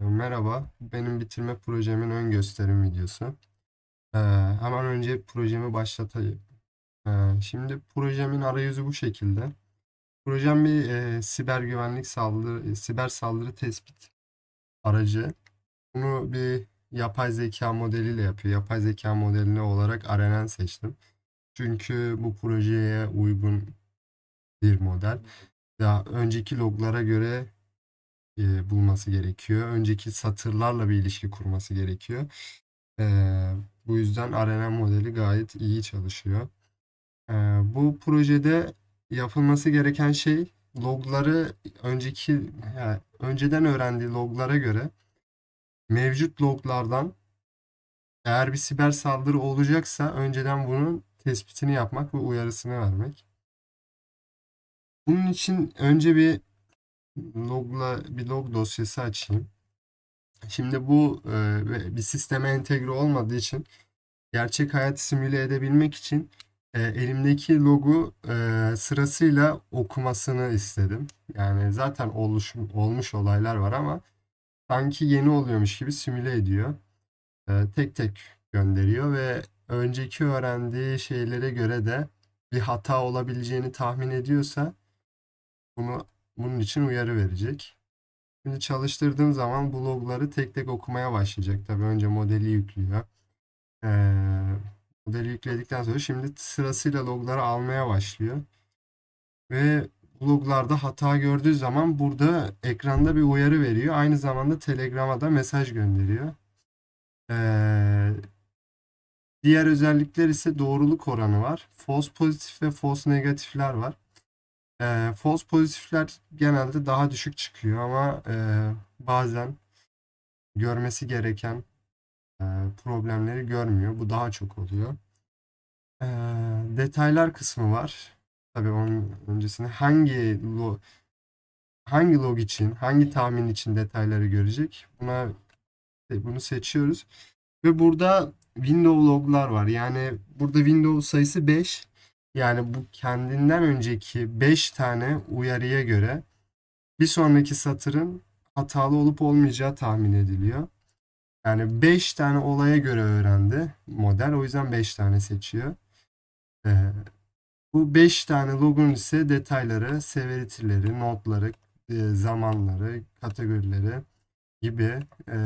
Merhaba, benim bitirme projemin ön gösterim videosu. Ee, hemen önce projemi başlatayım. Ee, şimdi projemin arayüzü bu şekilde. Projem bir e, siber güvenlik saldırı, siber saldırı tespit aracı. Bunu bir yapay zeka modeliyle yapıyor. Yapay zeka modeline olarak RNN seçtim. Çünkü bu projeye uygun bir model. Ya önceki loglara göre e, bulması gerekiyor. Önceki satırlarla bir ilişki kurması gerekiyor. E, bu yüzden RNN modeli gayet iyi çalışıyor. E, bu projede yapılması gereken şey logları önceki yani önceden öğrendiği loglara göre mevcut loglardan eğer bir siber saldırı olacaksa önceden bunun tespitini yapmak ve uyarısını vermek. Bunun için önce bir logla bir log dosyası açayım. Şimdi bu e, bir sisteme entegre olmadığı için gerçek hayat simüle edebilmek için e, elimdeki logu e, sırasıyla okumasını istedim. Yani zaten oluş, olmuş olaylar var ama sanki yeni oluyormuş gibi simüle ediyor. E, tek tek gönderiyor ve önceki öğrendiği şeylere göre de bir hata olabileceğini tahmin ediyorsa bunu bunun için uyarı verecek. Şimdi çalıştırdığım zaman bu logları tek tek okumaya başlayacak. Tabii önce modeli yüklüyor. Ee, modeli yükledikten sonra şimdi sırasıyla logları almaya başlıyor. Ve loglarda hata gördüğü zaman burada ekranda bir uyarı veriyor. Aynı zamanda Telegram'a da mesaj gönderiyor. Ee, diğer özellikler ise doğruluk oranı var. False pozitif ve false negatifler var. E, false pozitifler genelde daha düşük çıkıyor ama e, bazen görmesi gereken e, problemleri görmüyor. Bu daha çok oluyor. E, detaylar kısmı var. Tabii onun öncesinde hangi log, hangi log için, hangi tahmin için detayları görecek? Buna bunu seçiyoruz. Ve burada window loglar var. Yani burada window sayısı 5. Yani bu kendinden önceki 5 tane uyarıya göre bir sonraki satırın hatalı olup olmayacağı tahmin ediliyor. Yani 5 tane olaya göre öğrendi model. O yüzden 5 tane seçiyor. Ee, bu 5 tane logon ise detayları, severity'leri, notları, e, zamanları, kategorileri gibi e,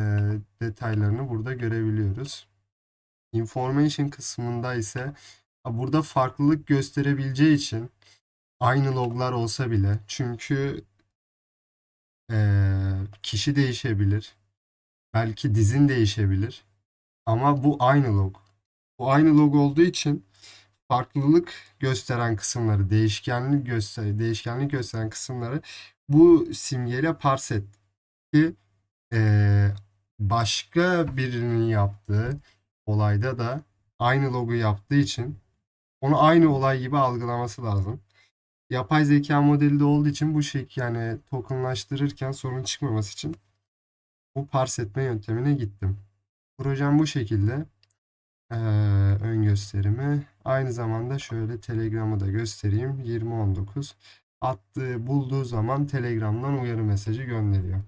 detaylarını burada görebiliyoruz. Information kısmında ise Burada farklılık gösterebileceği için aynı loglar olsa bile çünkü eee, kişi değişebilir. Belki dizin değişebilir. Ama bu aynı log. Bu aynı log olduğu için farklılık gösteren kısımları, değişkenlik göster değişkenlik gösteren kısımları bu simgeyle parse et ki eee, başka birinin yaptığı olayda da aynı logo yaptığı için onu aynı olay gibi algılaması lazım. Yapay zeka modeli de olduğu için bu şey yani tokenlaştırırken sorun çıkmaması için bu parse etme yöntemine gittim. Projem bu şekilde. Ee, ön gösterimi. Aynı zamanda şöyle Telegram'ı da göstereyim. 2019 attığı bulduğu zaman Telegram'dan uyarı mesajı gönderiyor.